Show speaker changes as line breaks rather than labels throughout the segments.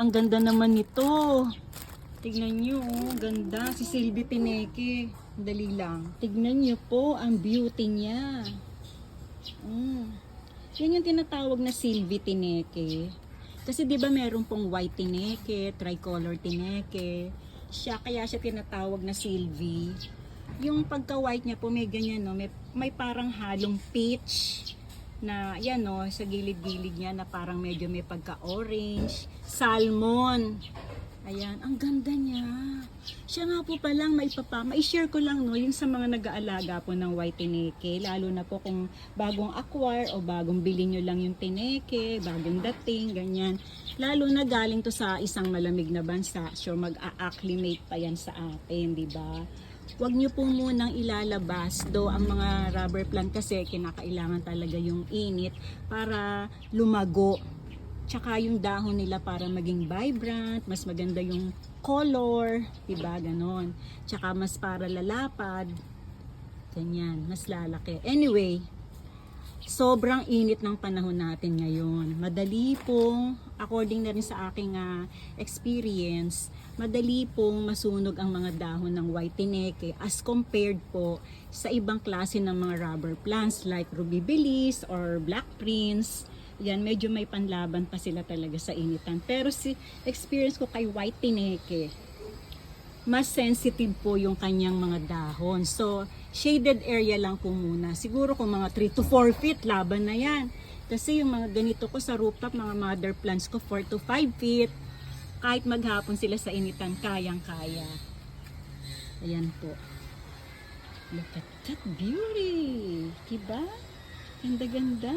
ang ganda naman nito. Tignan nyo, oh, ganda. Si Sylvie Pineke. Dali lang. Tignan nyo po ang beauty niya. Mm. Yan yung tinatawag na Sylvie Tineke. Kasi 'di ba meron pong white tineke, tricolor tineke. Siya kaya siya tinatawag na Sylvie. Yung pagka-white niya po may ganyan no, may, may parang halong peach na yan no, sa gilid-gilid niya na parang medyo may pagka-orange, salmon. Ayan, ang ganda niya. Siya nga po palang maipapa, mai-share ko lang no, yung sa mga nag-aalaga po ng white tineke, lalo na po kung bagong acquire o bagong bili nyo lang yung tineke, bagong dating, ganyan. Lalo na galing to sa isang malamig na bansa, so mag-a-acclimate pa yan sa atin, di ba? Huwag nyo po munang ilalabas do ang mga rubber plant kasi kinakailangan talaga yung init para lumago tsaka yung dahon nila para maging vibrant, mas maganda yung color, 'di ba? Ganon. Tsaka mas para lalapad. Ganyan, mas lalaki. Anyway, sobrang init ng panahon natin ngayon. Madali pong, according na rin sa aking ah, experience, madali pong masunog ang mga dahon ng white tineke as compared po sa ibang klase ng mga rubber plants like ruby bilis or black prince. Yan, medyo may panlaban pa sila talaga sa initan. Pero si experience ko kay white tineke, mas sensitive po yung kanyang mga dahon. So, shaded area lang po muna. Siguro kung mga 3 to 4 feet, laban na yan. Kasi yung mga ganito ko sa rooftop, mga mother plants ko 4 to 5 feet. Kahit maghapon sila sa initan, kayang-kaya. Ayan po. Look at that beauty! Diba? Ganda-ganda.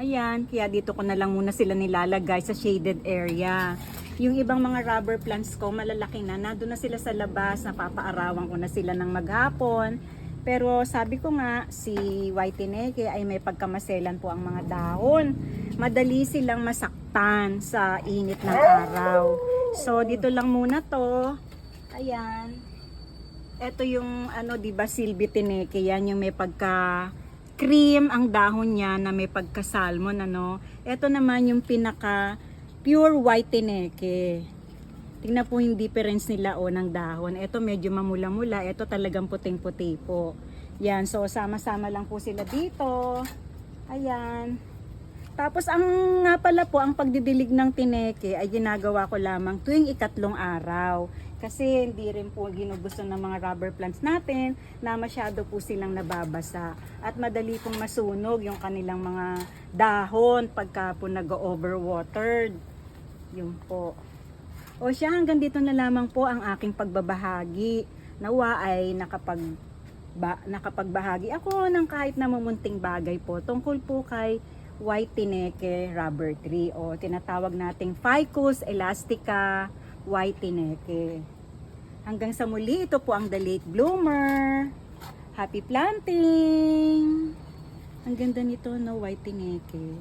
Ayan, kaya dito ko na lang muna sila nilalagay sa shaded area. Yung ibang mga rubber plants ko, malalaki na, nandun na sila sa labas, napapaarawan ko na sila ng maghapon. Pero sabi ko nga, si White Tineke ay may pagkamaselan po ang mga dahon. Madali silang masaktan sa init ng araw. So, dito lang muna to. Ayan. Ito yung, ano, di ba, Silvi Tineke, yan yung may pagka cream ang dahon niya na may pagka-salmon ano. Ito naman yung pinaka pure white tineke. Tingnan po yung difference nila o ng dahon. Ito medyo mamula-mula, ito talagang puting-puti po. Yan, so sama-sama lang po sila dito. Ayan. Tapos ang nga pala po, ang pagdidilig ng tineke ay ginagawa ko lamang tuwing ikatlong araw. Kasi hindi rin po ginugusto ng mga rubber plants natin na masyado po silang nababasa. At madali pong masunog yung kanilang mga dahon pagka po nag-overwatered. Yun po. O siya, hanggang dito na lamang po ang aking pagbabahagi. Nawa ay nakapag ba, nakapagbahagi ako ng kahit na mamunting bagay po tungkol po kay white tineke rubber tree o tinatawag nating Ficus elastica white tineke. Hanggang sa muli, ito po ang the late bloomer. Happy planting! Ang ganda nito, no, white tineke.